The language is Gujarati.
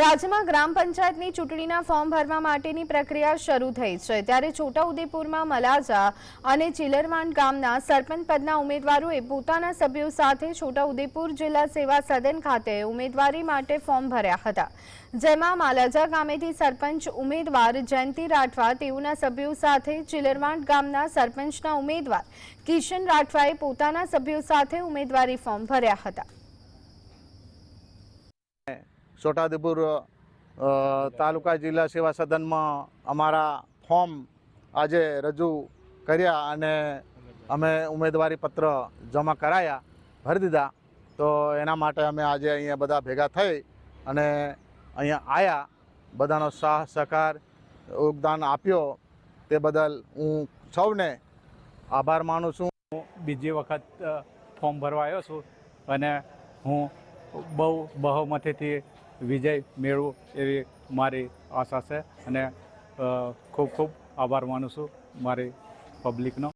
રાજ્યમાં ગ્રામ પંચાયતની ચૂંટણીના ફોર્મ ભરવા માટેની પ્રક્રિયા શરૂ થઈ છે. ત્યારે છોટાઉદેપુરમાં મલાજા અને ચિલરવાંડ ગામના સરપંચ પદના ઉમેદવારોએ પોતાના સભ્યો સાથે છોટાઉદેપુર જિલ્લા સેવા સદન ખાતે ઉમેદવારી માટે ફોર્મ ભર્યા હતા. જેમાં માલાજા ગામેથી સરપંચ ઉમેદવાર જયંતિ રાઠવા, તેઓના સભ્યો સાથે ચિલરવાંડ ગામના સરપંચના ઉમેદવાર કિશન રાઠવાએ પોતાના સભ્યો સાથે ઉમેદવારી ફોર્મ ભર્યા હતા. છોટાઉદેપુર તાલુકા જિલ્લા સેવા સદનમાં અમારા ફોર્મ આજે રજૂ કર્યા અને અમે ઉમેદવારી પત્ર જમા કરાયા, ભરી દીધા. તો એના માટે અમે આજે અહીંયા બધા ભેગા થઈ અને અહીંયા આવ્યા બધાનો સાહ સહકાર, યોગદાન આપ્યો. તે બદલ હું સૌને આભાર માનું છું. બીજી વખત ફોર્મ ભરવા આવ્યો છું અને હું બહુ બહુમતીથી વિજય મેળવો એવી મારી આશા છે. અને ખૂબ ખૂબ આભાર માનું છું મારી પબ્લિકનો